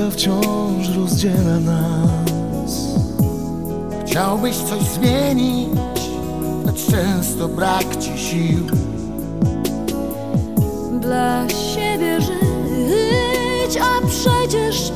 Jak rzeka wciąż rozdziela nas. Chciałbyś coś zmienić, lecz często brak ci sił. Dla siebie żyć, a przecież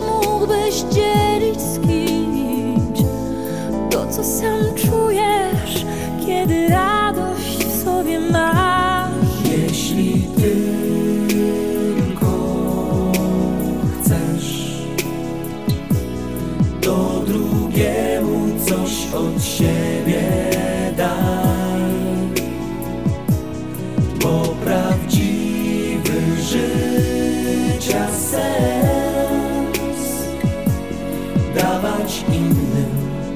to drugiemu coś od siebie daj, bo prawdziwy życia sens dawać innym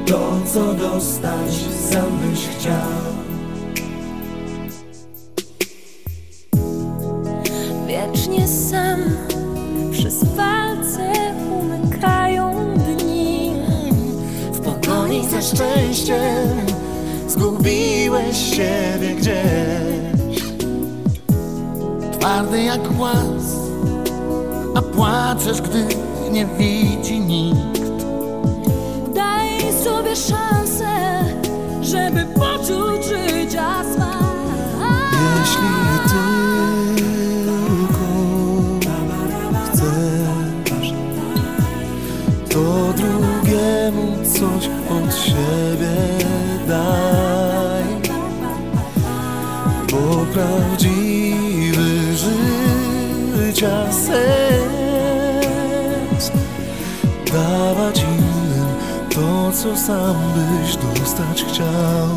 to, co dostać sam byś chciał. Wiecznie sam przez palce za szczęściem Zgubiłeś siebie gdzieś. Twardy jak głaz, a płaczesz, gdy nie widzi nikt. Daj sobie szansę, żeby poczuć życia smak Jeśli tylko chcesz To drugiemu coś od siebie daj. Bo prawdziwy życia sens. Dawać innym to, co sam byś dostać chciał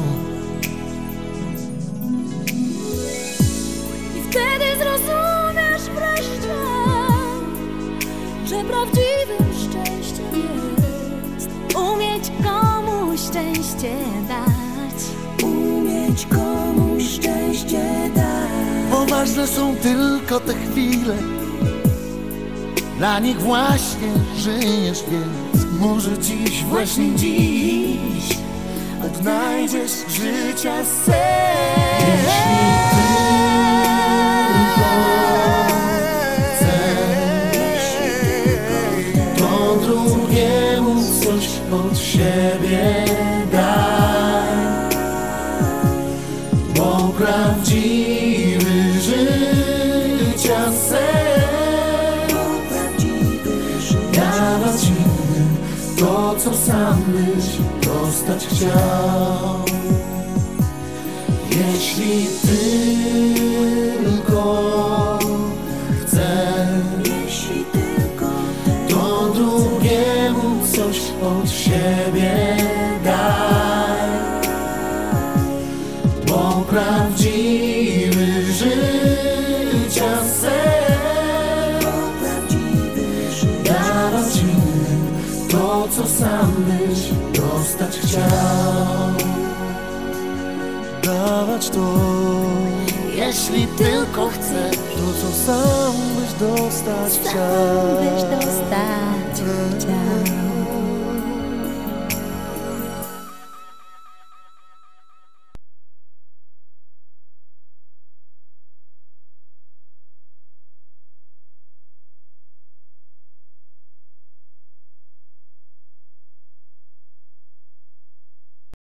umieć komuś szczęście dać. Umieć komuś szczęście dać. Bo ważne są tylko te chwile Dla nich właśnie żyjesz, więc może dziś, właśnie dziś Odnajdziesz życia sens od siebie daj. Bo prawdziwy życia sen. Dawać innym to, co sam byś dostać chciał. Jeśli tylko chcesz to drugiemu od siebie daj. Bo prawdziwy życia sen Dawać innym to, co sam byś dostać chciał. Dawać to, Jeśli tylko chcesz to co sam byś dostać Sam chciał byś dostać chciał.